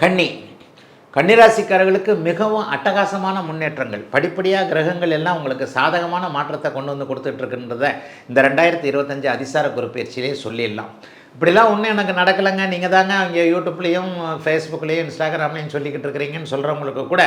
கன்னி. கன்னிராசிக்காரர்களுக்கு மிகவும் அட்டகாசமான முன்னேற்றங்கள். படிப்படியாக கிரகங்கள் எல்லாம் உங்களுக்கு சாதகமான மாற்றத்தை கொண்டு வந்து கொடுத்துட்ருக்குன்றத இந்த ரெண்டாயிரத்தி இருபத்தஞ்சு அதிசார குறிப்பயிற்சியிலே சொல்லிடலாம். இப்படிலாம் ஒன்றும் எனக்கு நடக்கலைங்க. நீங்கள் தாங்க அங்கே யூடியூப்லேயும் ஃபேஸ்புக்லேயும் இன்ஸ்டாகிராம்லேயும் சொல்லிக்கிட்டு இருக்கிறீங்கன்னு சொல்கிறவங்களுக்கு கூட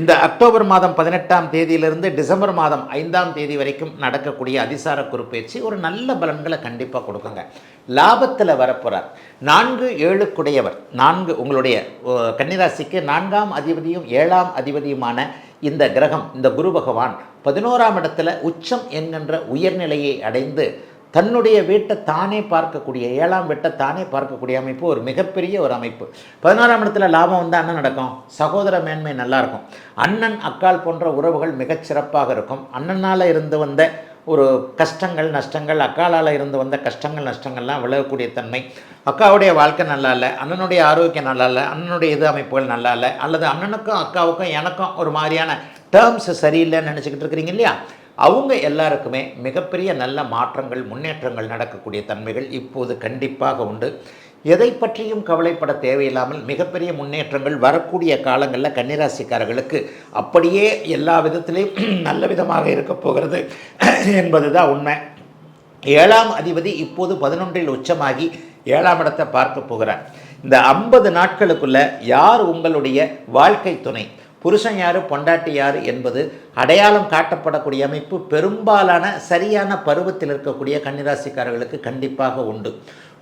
இந்த அக்டோபர் மாதம் பதினெட்டாம் தேதியிலிருந்து டிசம்பர் மாதம் ஐந்தாம் தேதி வரைக்கும் நடக்கக்கூடிய அதிசார குறிப்பேச்சு ஒரு நல்ல பலன்களை கண்டிப்பாக கொடுக்குங்க. லாபத்தில் வரப்போகிறார் நான்கு ஏழுக்குடையவர். நான்கு உங்களுடைய ஓ, கன்னிராசிக்கு நான்காம் அதிபதியும் ஏழாம் அதிபதியுமான இந்த கிரகம் இந்த குரு பகவான் பதினோராம் இடத்துல உச்சம் என்கின்ற உயர்நிலையை அடைந்து தன்னுடைய வீட்டை தானே பார்க்கக்கூடிய ஏழாம் வீட்டை தானே பார்க்கக்கூடிய அமைப்பு ஒரு மிகப்பெரிய ஒரு அமைப்பு. பதினோராம் இடத்துல லாபம் வந்தால் என்ன நடக்கும்? சகோதர மேன்மை நல்லாயிருக்கும் அண்ணன் அக்கால் போன்ற உறவுகள் மிகச்சிறப்பாக இருக்கும். அண்ணனால் இருந்து வந்த ஒரு கஷ்டங்கள் நஷ்டங்கள் அக்காலால் இருந்து வந்த கஷ்டங்கள் நஷ்டங்கள்லாம் விலகக்கூடிய தன்மை. அக்காவுடைய வாழ்க்கை நல்லா இல்லை அண்ணனுடைய ஆரோக்கியம் நல்லா இல்லை அண்ணனுடைய இது அமைப்புகள் நல்லா இல்லை அல்லது அண்ணனுக்கும் அக்காவுக்கும் எனக்கும் ஒரு மாதிரியான டேர்ம்ஸ் சரியில்லைன்னு நினச்சிக்கிட்டு இருக்கிறீங்க இல்லையா? அவங்க எல்லாருக்குமே மிகப்பெரிய நல்ல மாற்றங்கள் முன்னேற்றங்கள் நடக்கக்கூடிய தன்மைகள் இப்போது கண்டிப்பாக உண்டு. எதை பற்றியும் கவலைப்பட தேவையில்லாமல் மிகப்பெரிய முன்னேற்றங்கள் வரக்கூடிய காலங்களில் கன்னிராசிக்காரர்களுக்கு அப்படியே எல்லா விதத்திலையும் நல்ல விதமாக இருக்க போகிறது என்பது தான் உண்மை. ஏழாம் அதிபதி இப்போது பதினொன்றில் உச்சமாகி ஏழாம் இடத்தை பார்க்க போகிறார். இந்த ஐம்பது நாட்களுக்குள்ள யார் உங்களுடைய வாழ்க்கை துணை? புருஷன் யார் பொண்டாட்டி யார் என்பது அடையாளம் காட்டப்படக்கூடிய அமைப்பு பெரும்பாலான சரியான பருவத்தில் இருக்கக்கூடிய கன்னிராசிக்காரர்களுக்கு கண்டிப்பாக உண்டு.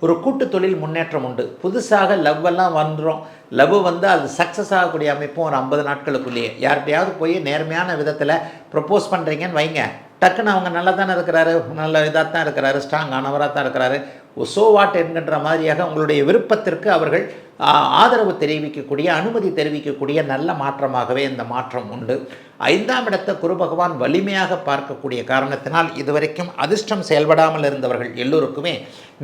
ஒரு கூட்டு தொழில் முன்னேற்றம் உண்டு. புதுசாக லவ் எல்லாம் வந்துடும் லவ் வந்து அது சக்ஸஸ் ஆகக்கூடிய அமைப்பும் ஒரு ஐம்பது நாட்களுக்குள்ளேயே. யார்கிட்டையாவது போய் நேர்மையான விதத்தில் ப்ரப்போஸ் பண்ணுறீங்கன்னு வைங்க. டக்குன்னு அவங்க நல்லா தானே இருக்கிறாரு நல்ல இதாக தான் இருக்கிறாரு ஸ்ட்ராங் ஆனவராக தான் இருக்கிறாரு. சோ வாட் என்கின்ற மாதிரியாக உங்களுடைய விருப்பத்திற்கு அவர்கள் ஆதரவு தெரிவிக்கக்கூடிய அனுமதி தெரிவிக்கக்கூடிய நல்ல மாற்றமாகவே இந்த மாற்றம் உண்டு. ஐந்தாம் இடத்தை குரு பகவான் வலிமையாக பார்க்கக்கூடிய காரணத்தினால் இதுவரைக்கும் அதிர்ஷ்டம் செயல்படாமல் இருந்தவர்கள் எல்லோருக்குமே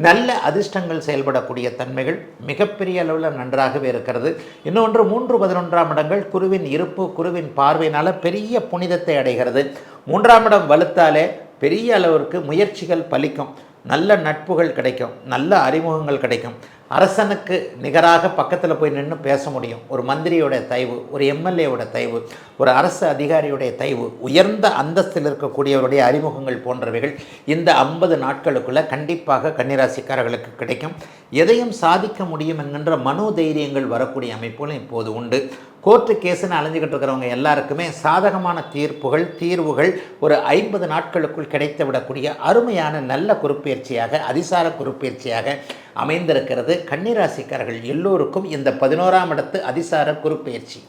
நல்ல அதிர்ஷ்டங்கள் செயல்படக்கூடிய தன்மைகள் மிகப்பெரிய அளவில் நன்றாகவே இருக்கிறது. இன்னொன்று மூன்று பதினொன்றாம் இடங்கள் குருவின் இருப்பு குருவின் பார்வையினால் பெரிய புனிதத்தை அடைகிறது. மூன்றாம் இடம் வலுத்தாலே பெரிய அளவிற்கு முயற்சிகள் பலிக்கும். நல்ல நட்புகள் கிடைக்கும் நல்ல அறிமுகங்கள் கிடைக்கும். அரசனுக்கு நிகராக பக்கத்தில் போய் நின்று பேச முடியும். ஒரு மந்திரியோட தயவு ஒரு எம்எல்ஏவோட தயவு ஒரு அரசு அதிகாரியுடைய தயவு உயர்ந்த அந்தஸ்தில் இருக்கக்கூடியவருடைய அறிமுகங்கள் போன்றவைகள் இந்த ஐம்பது நாட்களுக்குள்ளே கண்டிப்பாக கன்னிராசிக்காரர்களுக்கு கிடைக்கும். எதையும் சாதிக்க முடியும் என்கின்ற மனோதைரியங்கள் வரக்கூடிய அமைப்புகளும் இப்போது உண்டு. கோர்ட்டு கேஸுன்னு அலைஞ்சிக்கிட்டு இருக்கிறவங்க எல்லாருக்குமே சாதகமான தீர்ப்புகள் தீர்வுகள் ஒரு ஐம்பது நாட்களுக்குள் கிடைத்து விடக்கூடிய அருமையான நல்ல குறிப்பெயர்ச்சியாக அதிசார குறிப்பெயர்ச்சியாக அமைந்திருக்கிறது. கன்னிராசிக்காரர்கள் எல்லோருக்கும் இந்த பதினோராம் இடத்து அதிசார குறுப்பெயர்ச்சி.